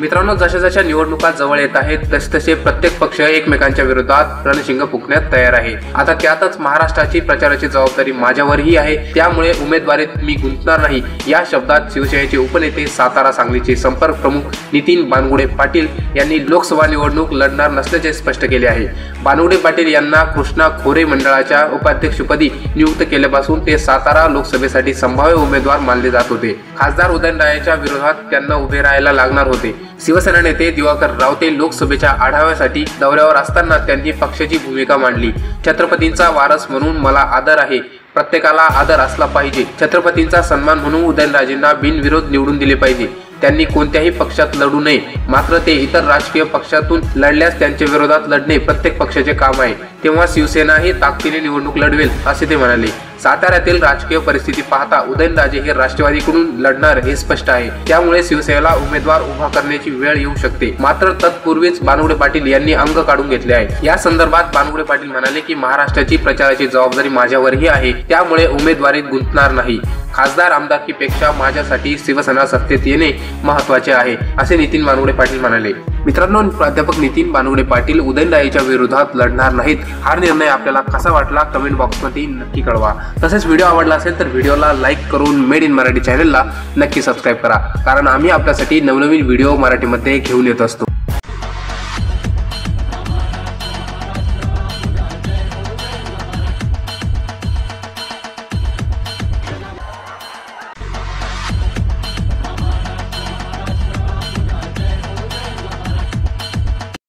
मित्रांनो जशा जशा निवडणुका जवळ येत आहेत तसे तसे प्रत्येक पक्ष एकमेकांच्या विरोधात रणशिंग फुकण्यात तयार आहे. आता त्यातच महाराष्ट्राची प्रचाराची जबाबदारी माझ्यावरही आहे. त्यामुळे उमेदवारीत मी गुंतणार नाही. या शब्दात शिवसेनेचे उपनेते सातारा सांगलीचे संपर्क प्रमुख नितीन बानगुडे पाटील यांनी लोकसभा निवडणूक लढणार नसल्याचे स्पष्ट केले आहे. बानगुडे पाटील यांना कृष्णा खोरे मंडळाच्या उपाध्यक्षपदी नियुक्त केल्यापासून ते सातारा लोकसभेसाठी संभाव्य उमेदवार मानले जात होते. खासदार उदयनरायाच्या विरोधात त्यांना उभे राहायला लागणार होते. शिवसेना नेते दिवाकर रावते लोकसभेच्या आढाव्यासाठी दौऱ्यावर असताना त्यांनी पक्षाची भूमिका मांडली. छत्रपतींचा वारस म्हणून मला आदर आहे. प्रत्येकाला आदर असला पाहिजे. छत्रपतींचा सन्मान म्हणून उदयनराजेंना बिनविरोध निवडून दिले पाहिजे. त्यांनी कोणत्याही पक्षात लढू नये. मात्र ते इतर राजकीय पक्षातून लढल्यास त्यांच्या विरोधात लढणे प्रत्येक पक्षाचे काम आहे. तेव्हा शिवसेना ही ताकदीने निवडणूक लढवेल असे ते म्हणाले. साताऱ्यातील राजकीय परिस्थिती पाहता उदयनराजे हे राष्ट्रवादीकडून लढणार हे स्पष्ट आहे. त्यामुळे शिवसेनेला उमेदवार उभा करण्याची वेळ येऊ शकते. मात्र तत्पूर्वीच बानुगडे पाटील यांनी अंग काढून घेतले आहे. या संदर्भात बानुगडे पाटील म्हणाले की महाराष्ट्राची प्रचाराची जबाबदारी माझ्यावरही आहे. त्यामुळे उमेदवारीत गुंतणार नाही. खासदार आमदारकीपेक्षा माझ्यासाठी शिवसेना सत्तेत येणे महत्त्वाचे आहे असे नितीन बानवडे पाटील म्हणाले. मित्रांनो प्राध्यापक नितीन बानवडे पाटील उदयनराजेच्या विरोधात लढणार नाहीत. हा निर्णय आपल्याला कसा वाटला कमेंट बॉक्समध्ये नक्की कळवा. तसेच व्हिडिओ आवडला असेल तर व्हिडिओला लाईक करून मेड इन मराठी चॅनलला नक्की सबस्क्राईब करा. कारण आम्ही आपल्यासाठी नवनवीन व्हिडिओ मराठीमध्ये घेऊन येत असतो.